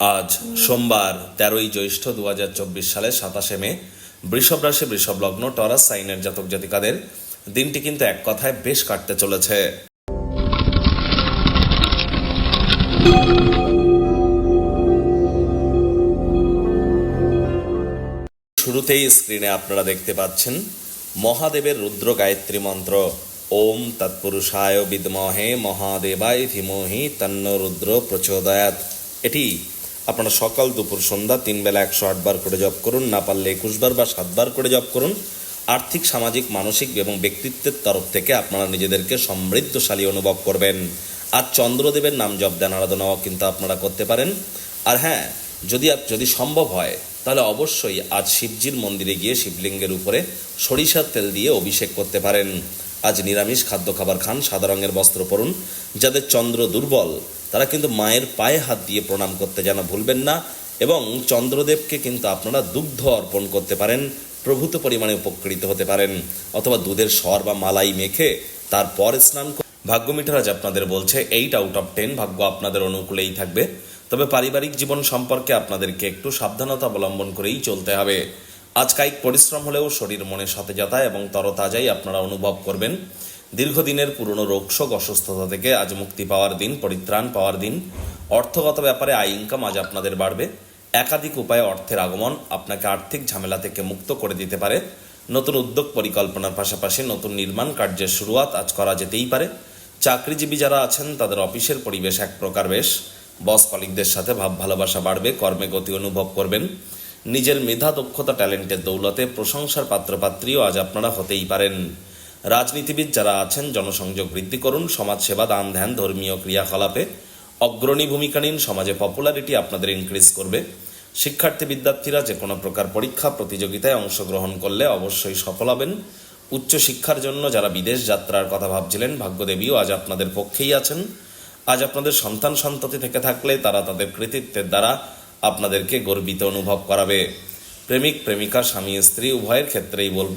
আজ সোমবার তেরোই জ্যৈষ্ঠ দু হাজার চব্বিশ সালের সাতাশে মে, বৃষভ রাশি, বৃষভ লগ্ন, টরাস, সাইনের জাতক জাতিকাদের দিনটি কিন্তু এক কথায় বেশ কাটতে চলেছে। শুরুতেই স্ক্রিনে আপনারা দেখতে পাচ্ছেন মহাদেবের রুদ্র গায়ত্রী মন্ত্র। ওম তৎপুরুষায় বিদ্মহে মহাদেবায় ধীমহি তন্ন রুদ্র প্রচোদয়াত এটি আপনারা সকাল, দুপুর, সন্ধ্যা, তিন বেলা একশো আটবার করে জপ করুন, না পারলে একুশবার বা সাতবার করে জপ করুন। আর্থিক, সামাজিক, মানসিক এবং ব্যক্তিত্বের তরফ থেকে আপনারা নিজেদেরকে সমৃদ্ধশালী অনুভব করবেন। আর চন্দ্রদেবের নাম জপ ধ্যান আরাধনাও কিন্তু আপনারা করতে পারেন। আর হ্যাঁ যদি যদি সম্ভব হয়, তাহলে অবশ্যই আজ শিবজির মন্দিরে গিয়ে শিবলিঙ্গের উপরে সরিষার তেল দিয়ে অভিষেক করতে পারেন। আজ নিরামিষ খাদ্য খাবার খান, সাদা রঙের বস্ত্র পরুন, যাদের চন্দ্র দুর্বল তারা কিন্তু মায়ের পায়ে হাত দিয়ে প্রণাম করতে যেন ভুলবেন না এবং চন্দ্রদেবকে কিন্তু আপনারা দুগ্ধ অর্পণ করতে পারেন, প্রভূত পরিমাণে উপকৃত হতে পারেন, অথবা দুধের স্বর বা মালাই মেখে তারপর স্নান ভাগ্য মিটার আজ আপনাদের বলছে এইট আউট অফ টেন ভাগ্য আপনাদের অনুকূলেই থাকবে। তবে পারিবারিক জীবন সম্পর্কে আপনাদেরকে একটু সাবধানতা অবলম্বন করেই চলতে হবে। আজ কায়িক পরিশ্রম হলেও শরীর মনে সতেজতা এবং তরতাজাই আপনারা অনুভব করবেন। দীর্ঘদিনের পুরনো রোগশোক অসুস্থতা থেকে আজ মুক্তি পাওয়ার দিন, পরিত্রাণ পাওয়ার দিন। অর্থগত ব্যাপারে আয় ইনকাম আজ আপনাদের বাড়বে। একাধিক উপায়ে অর্থের আগমন আপনাকে আর্থিক ঝামেলা থেকে মুক্ত করে দিতে পারে। নতুন উদ্যোগ পরিকল্পনার পাশাপাশি নতুন নির্মাণ কার্যের শুরুয়াত আজ করা যেতেই পারে। চাকরিজীবী যারা আছেন, তাদের অফিসের পরিবেশ এক প্রকার বেশ। বস কলিকদের সাথে ভাব ভালোবাসা বাড়বে, কর্মে গতি অনুভব করবেন। নিজের মেধা, দক্ষতা, ট্যালেন্টের দৌলতে প্রশংসার পাত্রপাত্রীও আজ আপনারা হতেই পারেন। রাজনীতিবিদ যারা আছেন, জনসংযোগ বৃদ্ধি করুন, সমাজসেবা, দান, ধ্যান, ধর্মীয় ক্রিয়াকলাপে অগ্রণী ভূমিকা নিন, সমাজে পপুলারিটি আপনাদের ইনক্রিজ করবে। শিক্ষার্থী বিদ্যার্থীরা যে কোনো প্রকার পরীক্ষা, প্রতিযোগিতায় অংশগ্রহণ করলে অবশ্যই সফল হবেন। উচ্চ শিক্ষার জন্য যারা বিদেশ যাত্রার কথা ভাবছিলেন, ভাগ্যদেবীও আজ আপনাদের পক্ষেই আছেন। আজ আপনাদের সন্তান সন্ততি থেকে থাকলে তারা তাদের কৃতিত্বের দ্বারা আপনাদেরকে গর্বিত অনুভব করাবে। প্রেমিক, প্রেমিকা, স্বামী, স্ত্রী, উভয়ের ক্ষেত্রেই বলব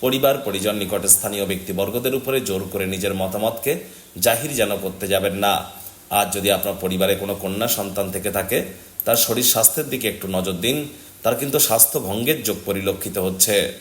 পরিবার, পরিজন নিকট স্থানীয় ব্যক্তিবর্গদের উপরে জোর করে নিজের মতামতকে জাহির যেন করতে যাবেন না। আর যদি আপনার পরিবারে কোনো কন্যা সন্তান থেকে থাকে, তার শরীর স্বাস্থ্যের দিকে একটু নজর দিন, তার কিন্তু স্বাস্থ্য ভঙ্গের যোগ পরিলক্ষিত হচ্ছে।